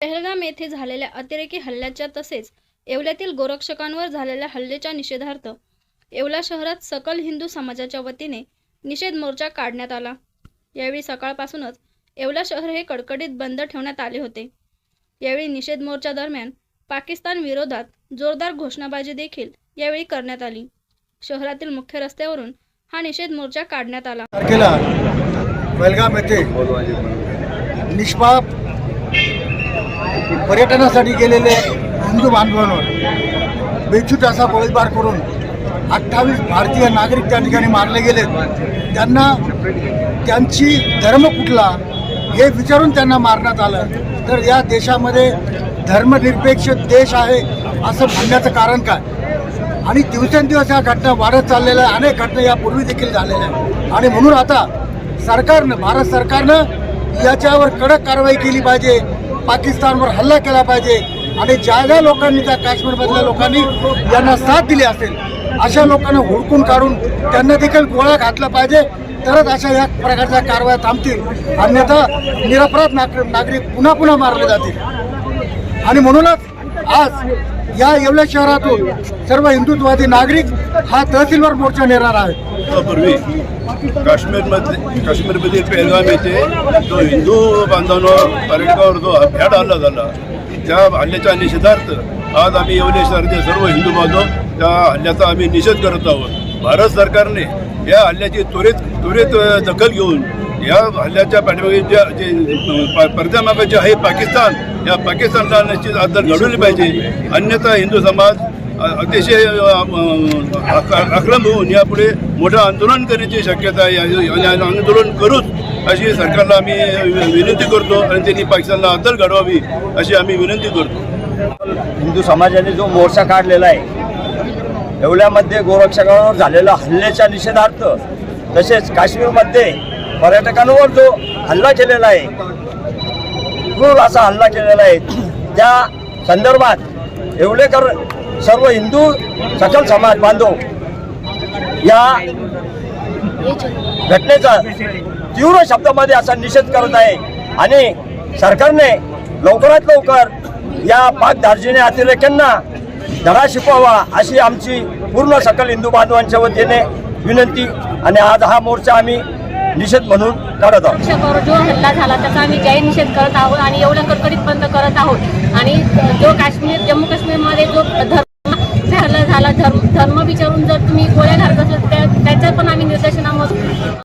पहलगाम येथे झालेल्या अतिरेकी हल्ल्याच्या तसेच येवल्यातील गोरक्षकांवर झालेल्या हल्ल्याच्या निषेधार्थ येवला शहरात सकल हिंदू समाजाच्या वतीने निषेध मोर्चा काढण्यात आला. यावेळी सकाळपासूनच येवला शहर हे कडकडीत बंद ठेवण्यात आले होते. यावेळी निषेध मोर्चा दरम्यान पाकिस्तान विरोधात जोरदार घोषणाबाजी देखील यावेळी करण्यात आली. शहरातील मुख्य रस्त्यावरून हा निषेध मोर्चा काढण्यात आला. तारखेला बेलगाम येथे निष्पाप पर्यटनासाठी गेलेले हिंदू बांधवांवर बेछूट असा गोळीबार करून अठ्ठावीस भारतीय नागरिक त्या ठिकाणी मारले गेले त्यांना त्यांची धर्म कुठला हे विचारून त्यांना मारण्यात आलं. तर या देशामध्ये धर्मनिरपेक्ष देश आहे असं म्हणण्याचं कारण काय? आणि दिवसेंदिवस या घटना वाढत चाललेल्या आहे. अनेक घटना यापूर्वी देखील झालेल्या आहेत. आणि म्हणून आता सरकारनं भारत सरकारनं याच्यावर कडक कारवाई केली पाहिजे. पाकिस्तानवर हल्ला केला पाहिजे आणि ज्या ज्या लोकांनी त्या काश्मीरमधल्या लोकांनी यांना साथ दिली असेल अशा लोकांना हुडकून काढून त्यांना देखील गोळा घातला पाहिजे. तरच अशा या प्रकारच्या कारवाया थांबतील. अन्यथा निरपराध नागरिक पुन्हा पुन्हा मारले जातील. आणि म्हणूनच आज या येवल्या शहरातून सर्व हिंदुत्ववादी नागरिक हा तहसीलवर मोर्चा नेणार आहे. पूर्वी काश्मीरमध्ये काश्मीरमधील पेहलगाम येथे जो हिंदू बांधवांवर पर्यटकावर जो भ्याड हल्ला झाला त्या हल्ल्याच्या निषेधार्थ आज आम्ही येवले शहरातील सर्व हिंदू बांधव त्या हल्ल्याचा आम्ही निषेध करत आहोत. भारत सरकारने या हल्ल्याची त्वरित त्वरित दखल घेऊन या हल्ल्याच्या पाठीमागे ज्या जे अ, पडद्यामागे जे आहे पाकिस्तान या पाकिस्तानला निश्चित आदर घडवली पाहिजे. अन्यथा हिंदू समाज अतिशय आक्रम होऊन यापुढे मोठं आंदोलन करण्याची शक्यता आहे आणि आंदोलन करूच अशी सरकारला आम्ही विनंती करतो आणि त्यांनी पाकिस्तानला आदर घडवावी अशी आम्ही विनंती करतो. हिंदू समाजाने जो मोर्चा काढलेला आहे येवल्यामध्ये गोरक्षकांवर झालेल्या हल्ल्याच्या निषेधार्थ तसेच काश्मीरमध्ये पर्यटकांवर जो हल्ला केलेला आहे क्रूर असा हल्ला केलेला आहे त्या संदर्भात येवलेकर सर्व हिंदू सकल समाज बांधव या घटनेचा तीव्र शब्दामध्ये असा निषेध करत आहे आणि सरकारने लवकरात लवकर या पाक दार्जिने अतिरेक्यांना धडा शिकवावा अशी आमची पूर्ण सकल हिंदू बांधवांच्या वतीने विनंती. आणि आज हा मोर्चा आम्ही निषेध म्हणून काढत आहोत. पक्षावर जो हल्ला झाला त्याचा आम्ही जाहीर निषेध करत आहोत आणि एवढं कडकडीत बंद करत आहोत. आणि जो काश्मीर जम्मू काश्मीरमध्ये जो धर्म हल्ला झाला धर्म धर्म विचारून जर तुम्ही गोळ्या